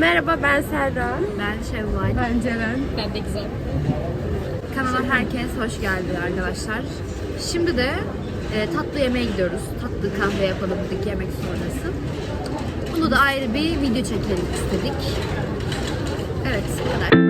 Merhaba ben Serra. Ben Şevval. Ben Ceren. Ben de güzel. Kanala herkes hoş geldi arkadaşlar. Şimdi de e, tatlı yemeğe gidiyoruz. Tatlı kahve yapalım dedik yemek sonrası. Bunu da ayrı bir video çekelim istedik. Evet bu kadar.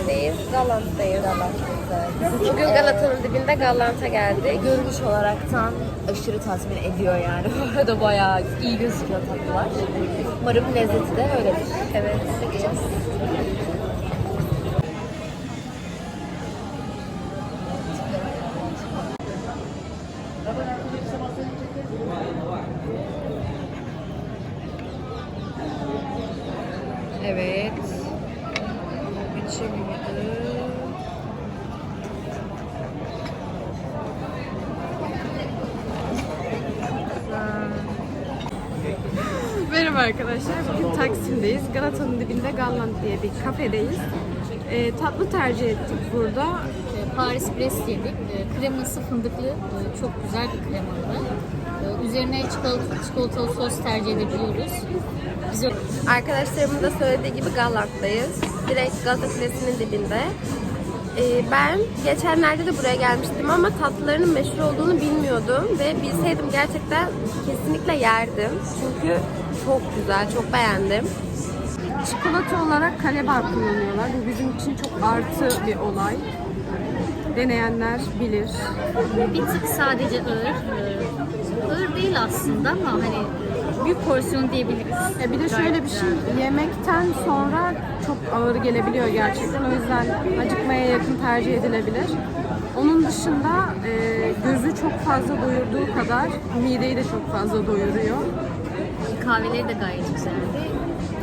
Neredeyiz? Galant'tayız. Bugün Galata'nın dibinde Galant'a geldik. Görünüş olaraktan aşırı tatmin ediyor yani. Bu arada bayağı iyi gözüküyor tatlılar. Umarım lezzeti de öyledir. Evet. Bakacağız. Evet. Merhaba arkadaşlar. Bugün Taksim'deyiz. Galata'nın dibinde Gallant diye bir kafedeyiz. Ee, tatlı tercih ettik burada. E, Paris Brest yedik. E, Kreması fındıklı, e, çok güzel bir kremalı. E, Üzerine çikolata, çikolatalı sos tercih edebiliyoruz. Biz yok. Arkadaşlarımın da söylediği gibi Gallat'tayız. Direkt Galata Kulesi'nin dibinde. Ee, ben geçenlerde de buraya gelmiştim ama tatlılarının meşhur olduğunu bilmiyordum ve bilseydim gerçekten kesinlikle yerdim. Çünkü çok güzel, çok beğendim. Çikolata olarak kalebar kullanıyorlar. Bu bizim için çok artı bir olay. Deneyenler bilir. Bir tık sadece ağır. E, Ağır değil aslında ama hani büyük porsiyon diyebiliriz. Ya bir de şöyle bir şey, yemekten sonra çok ağır gelebiliyor gerçekten. O yüzden acıkmaya yakın tercih edilebilir. Onun dışında e, gözü çok fazla doyurduğu kadar mideyi de çok fazla doyuruyor. Kahveleri de gayet güzeldi.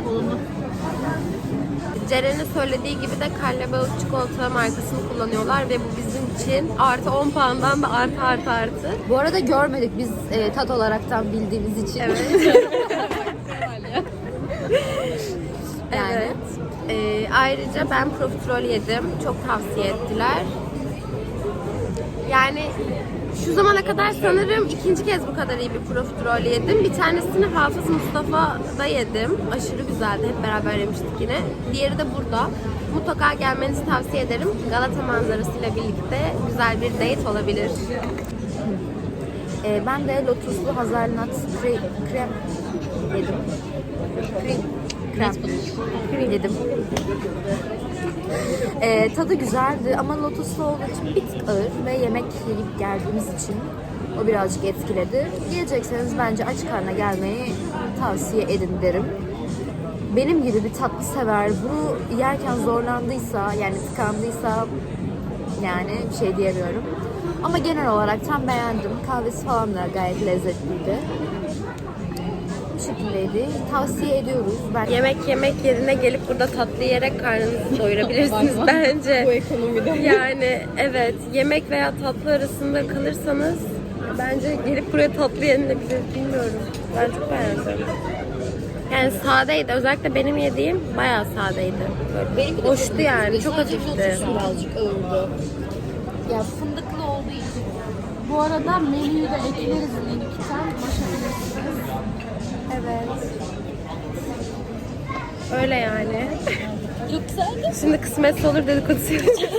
Olumlu. Ceren'in söylediği gibi de Kalle Balık çikolata markasını kullanıyorlar ve bu bizim için artı 10 puandan da artı artı artı. Bu arada görmedik biz e, tat olaraktan bildiğimiz için. Evet. Yani. Evet. Ee, ayrıca ben profiterol yedim. Çok tavsiye ettiler. Yani şu zamana kadar sanırım ikinci kez bu kadar iyi bir profiterol yedim. Bir tanesini Hafız Mustafa'da yedim. Aşırı güzeldi. Hep beraber yemiştik yine. Diğeri de burada. Mutlaka gelmenizi tavsiye ederim. Galata manzarasıyla birlikte güzel bir date olabilir. E, ben de lotuslu hazelnut kre- krem yedim. Krem. Krem. Yedim. E, tadı güzeldi ama lotuslu olduğu için bir tık ağır ve yemek yiyip geldiğimiz için o birazcık etkiledi. Gelecekseniz bence aç karnına gelmeyi tavsiye edin derim. Benim gibi bir tatlı sever bunu yerken zorlandıysa yani tıkandıysa yani bir şey diyemiyorum. Ama genel olarak tam beğendim. Kahvesi falan da gayet lezzetliydi. Şekildeydi. Tavsiye ediyoruz. Ben Yemek yemek yerine gelip burada tatlı yiyerek karnınızı doyurabilirsiniz bence. Bu ekonomide. Yani evet yemek veya tatlı arasında kalırsanız bence gelip buraya tatlı yenilebilir. Bilmiyorum. Ben çok beğendim. Yani sadeydi. Özellikle benim yediğim bayağı sadeydi. Böyle hoştu yani. Çok hafifti. birazcık ağırdı. Ya fındıklı olduğu için. Bu arada menüyü de ekleriz linkten. Ulaşabilirsiniz. Evet. Öyle yani. Çok güzeldi. Şimdi kısmetse olur dedikodusu yapacağız.